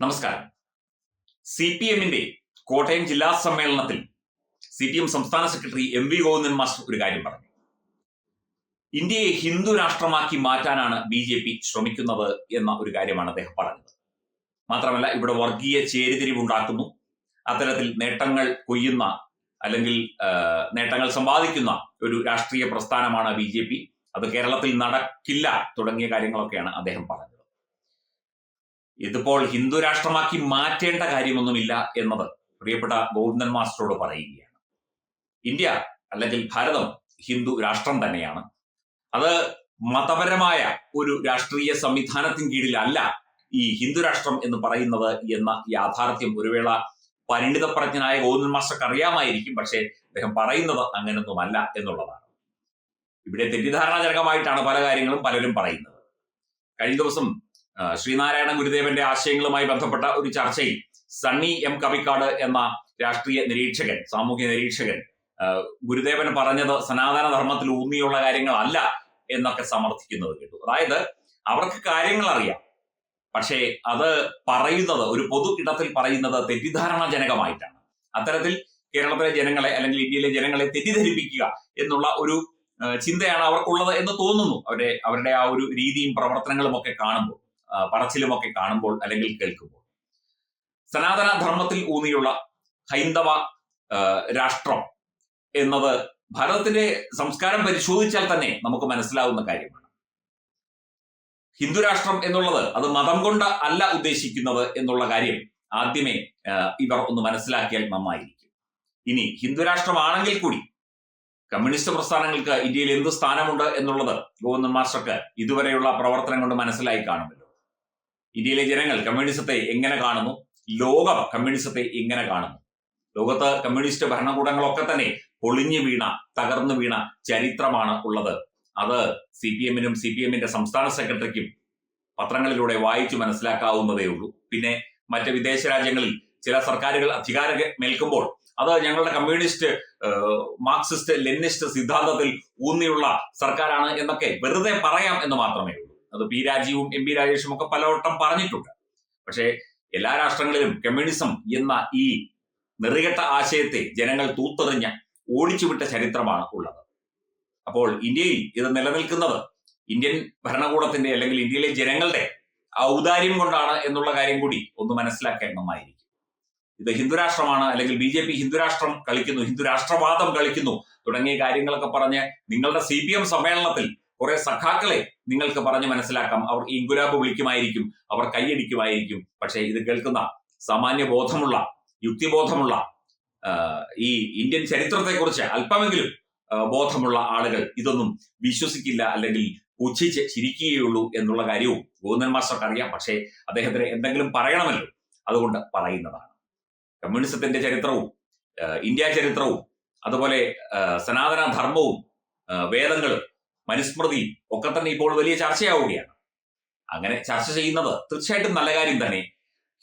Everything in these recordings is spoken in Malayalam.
നമസ്കാരം. സി പി എമ്മിന്റെ കോട്ടയം ജില്ലാ സമ്മേളനത്തിൽ സി പി എം സംസ്ഥാന secretary M V Govindan master ഒരു കാര്യം പറഞ്ഞു. ഇന്ത്യയെ ഹിന്ദു രാഷ്ട്രമാക്കി മാറ്റാനാണ് ബി ജെ പി ശ്രമിക്കുന്നത് എന്ന ഒരു കാര്യമാണ് അദ്ദേഹം പറഞ്ഞത്. മാത്രമല്ല ഇവിടെ വർഗീയ ചേരിതിരിവുണ്ടാക്കുന്നു അത്തരത്തിൽ നേട്ടങ്ങൾ കൊയ്യുന്ന അല്ലെങ്കിൽ നേട്ടങ്ങൾ സമ്പാദിക്കുന്ന ഒരു രാഷ്ട്രീയ പ്രസ്ഥാനമാണ് ബി അത് കേരളത്തിൽ നടക്കില്ല തുടങ്ങിയ കാര്യങ്ങളൊക്കെയാണ് അദ്ദേഹം പറഞ്ഞത്. ഇതിപ്പോൾ ഹിന്ദു രാഷ്ട്രമാക്കി മാറ്റേണ്ട കാര്യമൊന്നുമില്ല എന്നത് പ്രിയപ്പെട്ട ഗോവിന്ദൻ മാസ്റ്ററോട് പറയുകയാണ്. ഇന്ത്യ അല്ലെങ്കിൽ ഭാരതം ഹിന്ദു രാഷ്ട്രം തന്നെയാണ്. അത് മതപരമായ ഒരു രാഷ്ട്രീയ സംവിധാനത്തിന് കീഴിലല്ല ഈ ഹിന്ദു രാഷ്ട്രം എന്ന് പറയുന്നത് എന്ന യാഥാർത്ഥ്യം. ഒരു വേള പരിണിതപ്രജ്ഞനായ ഗോവിന്ദൻ മാസ്റ്റർക്ക് അറിയാമായിരിക്കും പക്ഷേ അദ്ദേഹം പറയുന്നത് അങ്ങനൊന്നുമല്ല എന്നുള്ളതാണ്. ഇവിടെ തെറ്റിദ്ധാരണാജനകമായിട്ടാണ് പല കാര്യങ്ങളും പലരും പറയുന്നത്. കഴിഞ്ഞ ദിവസം ശ്രീനാരായണ ഗുരുദേവന്റെ ആശയങ്ങളുമായി ബന്ധപ്പെട്ട ഒരു ചർച്ചയിൽ സണ്ണി എം കവിക്കാട് എന്ന രാഷ്ട്രീയ നിരീക്ഷകൻ സാമൂഹ്യ നിരീക്ഷകൻ ഗുരുദേവൻ പറഞ്ഞത് സനാതന ധർമ്മത്തിൽ ഊന്നിയുള്ള കാര്യങ്ങളല്ല എന്നൊക്കെ സമർത്ഥിക്കുന്നത് കേട്ടു. അതായത് അവർക്ക് കാര്യങ്ങൾ അറിയാം. പക്ഷേ അത് പറയുന്നത് ഒരു പൊതു ഇടത്തിൽ പറയുന്നത് തെറ്റിദ്ധാരണാജനകമായിട്ടാണ്. അത്തരത്തിൽ കേരളത്തിലെ ജനങ്ങളെ അല്ലെങ്കിൽ ഇന്ത്യയിലെ ജനങ്ങളെ തെറ്റിദ്ധരിപ്പിക്കുക എന്നുള്ള ഒരു ചിന്തയാണ് അവർക്കുള്ളത് എന്ന് തോന്നുന്നു. അവരുടെ അവരുടെ ആ ഒരു രീതിയും പ്രവർത്തനങ്ങളും ഒക്കെ കാണുമ്പോൾ. പറച്ചിലുമൊക്കെ കാണുമ്പോൾ അല്ലെങ്കിൽ കേൾക്കുമ്പോൾ. സനാതന ധർമ്മത്തിൽ ഊന്നിയുള്ള ഹൈന്ദവ രാഷ്ട്രം എന്നത് ഭാരതത്തിന്റെ സംസ്കാരം പരിശോധിച്ചാൽ തന്നെ നമുക്ക് മനസ്സിലാവുന്ന കാര്യമാണ്. ഹിന്ദു രാഷ്ട്രം എന്നുള്ളത് അത് മതം കൊണ്ട് അല്ല ഉദ്ദേശിക്കുന്നത് എന്നുള്ള കാര്യം ആദ്യമേ ഇവർ ഒന്ന് മനസ്സിലാക്കിയാൽ നന്നായിരിക്കും. ഇനി ഹിന്ദു രാഷ്ട്രമാണെങ്കിൽ കൂടി കമ്മ്യൂണിസ്റ്റ് പ്രസ്ഥാനങ്ങൾക്ക് ഇന്ത്യയിൽ എന്ത് സ്ഥാനമുണ്ട് എന്നുള്ളത് ഗോവിന്ദൻ മാസ്റ്റർക്ക് ഇതുവരെയുള്ള പ്രവർത്തനം കൊണ്ട് മനസ്സിലായി കാണുമല്ലോ. ഇന്ത്യയിലെ ജനങ്ങൾ കമ്മ്യൂണിസത്തെ എങ്ങനെ കാണുന്നു? ലോകം കമ്മ്യൂണിസത്തെ എങ്ങനെ കാണുന്നു? ലോകത്ത് കമ്മ്യൂണിസ്റ്റ് ഭരണകൂടങ്ങളൊക്കെ തന്നെ പൊളിഞ്ഞു വീണ തകർന്നു വീണ ചരിത്രമാണ് ഉള്ളത്. അത് സി പി എമ്മിനും സി പി എമ്മിന്റെ സംസ്ഥാന സെക്രട്ടറിക്കും പത്രങ്ങളിലൂടെ വായിച്ചു മനസ്സിലാക്കാവുന്നതേ ഉള്ളൂ. പിന്നെ മറ്റ് വിദേശ രാജ്യങ്ങളിൽ ചില സർക്കാരുകൾ അധികാര മേൽക്കുമ്പോൾ അത് ഞങ്ങളുടെ കമ്മ്യൂണിസ്റ്റ് മാർക്സിസ്റ്റ് ലെനിനിസ്റ്റ് സിദ്ധാന്തത്തിൽ ഊന്നിയുള്ള സർക്കാരാണ് എന്നൊക്കെ വെറുതെ പറയാം എന്ന് മാത്രമേ ഉള്ളൂ. അത് പി രാജീവും എം പി രാജേഷും ഒക്കെ പലവട്ടം പറഞ്ഞിട്ടുണ്ട്. പക്ഷേ എല്ലാ രാഷ്ട്രങ്ങളിലും കമ്മ്യൂണിസം എന്ന ഈ നിറികെട്ട ആശയത്തെ ജനങ്ങൾ തൂത്തെറിഞ്ഞ ഓടിച്ചുവിട്ട ചരിത്രമാണ് ഉള്ളത്. അപ്പോൾ ഇന്ത്യയിൽ ഇത് നിലനിൽക്കുന്നത് ഇന്ത്യൻ ഭരണകൂടത്തിന്റെ അല്ലെങ്കിൽ ഇന്ത്യയിലെ ജനങ്ങളുടെ ഔദാര്യം കൊണ്ടാണ് എന്നുള്ള കാര്യം കൂടി ഒന്ന് മനസ്സിലാക്കാൻ നന്നായിരിക്കും. ഇത് ഹിന്ദുരാഷ്ട്രമാണ് അല്ലെങ്കിൽ ബി ജെ പി ഹിന്ദുരാഷ്ട്രം കളിക്കുന്നു ഹിന്ദുരാഷ്ട്രവാദം കളിക്കുന്നു തുടങ്ങിയ കാര്യങ്ങളൊക്കെ പറഞ്ഞ് നിങ്ങളുടെ സി പി എം സമ്മേളനത്തിൽ കുറെ സഖാക്കളെ നിങ്ങൾക്ക് പറഞ്ഞ് മനസ്സിലാക്കാം. അവർ ഈ ഗുലാബ് വിളിക്കുമായിരിക്കും അവർ കൈയടിക്കുമായിരിക്കും. പക്ഷേ ഇത് കേൾക്കുന്ന സാമാന്യ ബോധമുള്ള യുക്തിബോധമുള്ള ഈ ഇന്ത്യൻ ചരിത്രത്തെക്കുറിച്ച് അല്പമെങ്കിലും ബോധമുള്ള ആളുകൾ ഇതൊന്നും വിശ്വസിക്കില്ല അല്ലെങ്കിൽ പുച്ഛിച്ച് ചിരിക്കുകയുള്ളൂ എന്നുള്ള കാര്യവും ഗോവിന്ദൻ മാസ്റ്റർക്ക് അറിയാം. പക്ഷേ അദ്ദേഹത്തിന് എന്തെങ്കിലും പറയണമല്ലോ. അതുകൊണ്ട് പറയുന്നതാണ്. കമ്മ്യൂണിസത്തിന്റെ ചരിത്രവും ഇന്ത്യ ചരിത്രവും അതുപോലെ സനാതന ധർമ്മവും വേദങ്ങളും മനുസ്മൃതിയും ഒക്കെ തന്നെ ഇപ്പോൾ വലിയ ചർച്ചയാവുകയാണ്. അങ്ങനെ ചർച്ച ചെയ്യുന്നത് തീർച്ചയായിട്ടും നല്ല കാര്യം തന്നെ.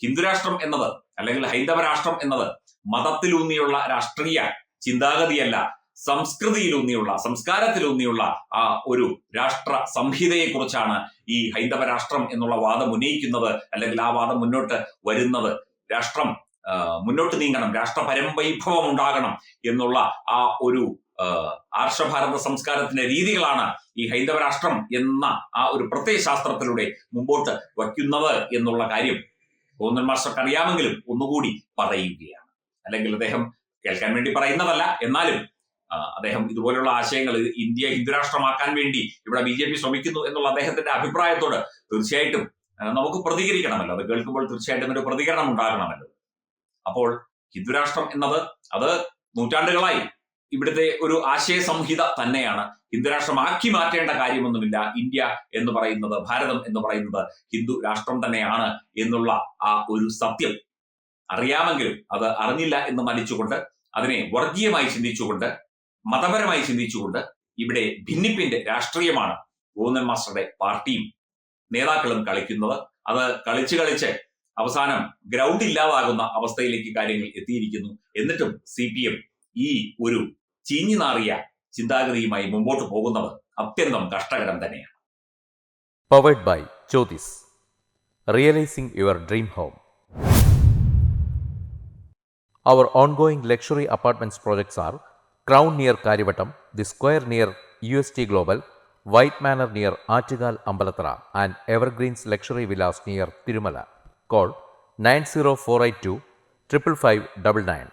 ഹിന്ദുരാഷ്ട്രം എന്നത് അല്ലെങ്കിൽ ഹൈന്ദവ രാഷ്ട്രം എന്നത് മതത്തിലൂന്നിയുള്ള രാഷ്ട്രീയ ചിന്താഗതിയല്ല സംസ്കൃതിയിലൂന്നിയുള്ള സംസ്കാരത്തിലൂന്നിയുള്ള ആ ഒരു രാഷ്ട്ര സംഹിതയെക്കുറിച്ചാണ് ഈ ഹൈന്ദവ രാഷ്ട്രം എന്നുള്ള വാദം ഉന്നയിക്കുന്നത് അല്ലെങ്കിൽ ആ വാദം മുന്നോട്ട് വരുന്നത്. രാഷ്ട്രം മുന്നോട്ട് നീങ്ങണം രാഷ്ട്ര പരംവൈഭവം ഉണ്ടാകണം എന്നുള്ള ആ ഒരു ആർഷഭാരത സംസ്കാരത്തിന്റെ രീതികളാണ് ഈ ഹൈന്ദവ രാഷ്ട്രം എന്ന ആ ഒരു പ്രത്യയ ശാസ്ത്രത്തിലൂടെ മുമ്പോട്ട് വയ്ക്കുന്നത് എന്നുള്ള കാര്യം ഗോന്ദൻ മാസ്റ്റർക്ക് അറിയാമെങ്കിലും ഒന്നുകൂടി പറയുകയാണ്. അല്ലെങ്കിൽ അദ്ദേഹം കേൾക്കാൻ വേണ്ടി പറയുന്നതല്ല. എന്നാലും അദ്ദേഹം ഇതുപോലെയുള്ള ആശയങ്ങൾ ഇന്ത്യ ഹിന്ദുരാഷ്ട്രമാക്കാൻ വേണ്ടി ഇവിടെ ബി ജെ പി ശ്രമിക്കുന്നു എന്നുള്ള അദ്ദേഹത്തിന്റെ അഭിപ്രായത്തോട് തീർച്ചയായിട്ടും നമുക്ക് പ്രതികരിക്കണമല്ലോ. അത് കേൾക്കുമ്പോൾ തീർച്ചയായിട്ടും ഒരു പ്രതികരണം ഉണ്ടാകണമല്ലോ. അപ്പോൾ ഹിന്ദുരാഷ്ട്രം എന്നത് അത് നൂറ്റാണ്ടുകളായി ഇവിടുത്തെ ഒരു ആശയ സംഹിത തന്നെയാണ്. ഹിന്ദുരാഷ്ട്രമാക്കി മാറ്റേണ്ട കാര്യമൊന്നുമില്ല. ഇന്ത്യ എന്ന് പറയുന്നത് ഭാരതം എന്ന് പറയുന്നത് ഹിന്ദു രാഷ്ട്രം തന്നെയാണ് എന്നുള്ള ആ ഒരു സത്യം. അറിയാമെങ്കിലും അത് അറിഞ്ഞില്ല എന്ന് മനിച്ചുകൊണ്ട് അതിനെ വർഗീയമായി ചിന്തിച്ചുകൊണ്ട് മതപരമായി ചിന്തിച്ചുകൊണ്ട് ഇവിടെ ഭിന്നിപ്പിന്റെ രാഷ്ട്രീയമാണ് ഗോവിന്ദൻ മാസ്റ്ററുടെ പാർട്ടിയും നേതാക്കളും കളിക്കുന്നത്. അത് കളിച്ച് കളിച്ച് അവസാനം ഗ്രൗണ്ട് ഇല്ലാതാകുന്ന അവസ്ഥയിലേക്ക് കാര്യങ്ങൾ എത്തിയിരിക്കുന്നു. എന്നിട്ടും സി ഈ ഒരു ചീഞ്ഞു നാറിയ ചിന്താഗതിയുമായി മുമ്പോട്ട് പോകുന്നത് അത്യന്തം കഷ്ടകരം തന്നെയാണ് powered by Jyothis realising your dream home Our ongoing luxury apartments projects are Crown near Karivattam, The Square near UST Global, White Manor near Achigal Ambalatra, and Evergreens Luxury Villas near Tirumala. Call 90482 55599.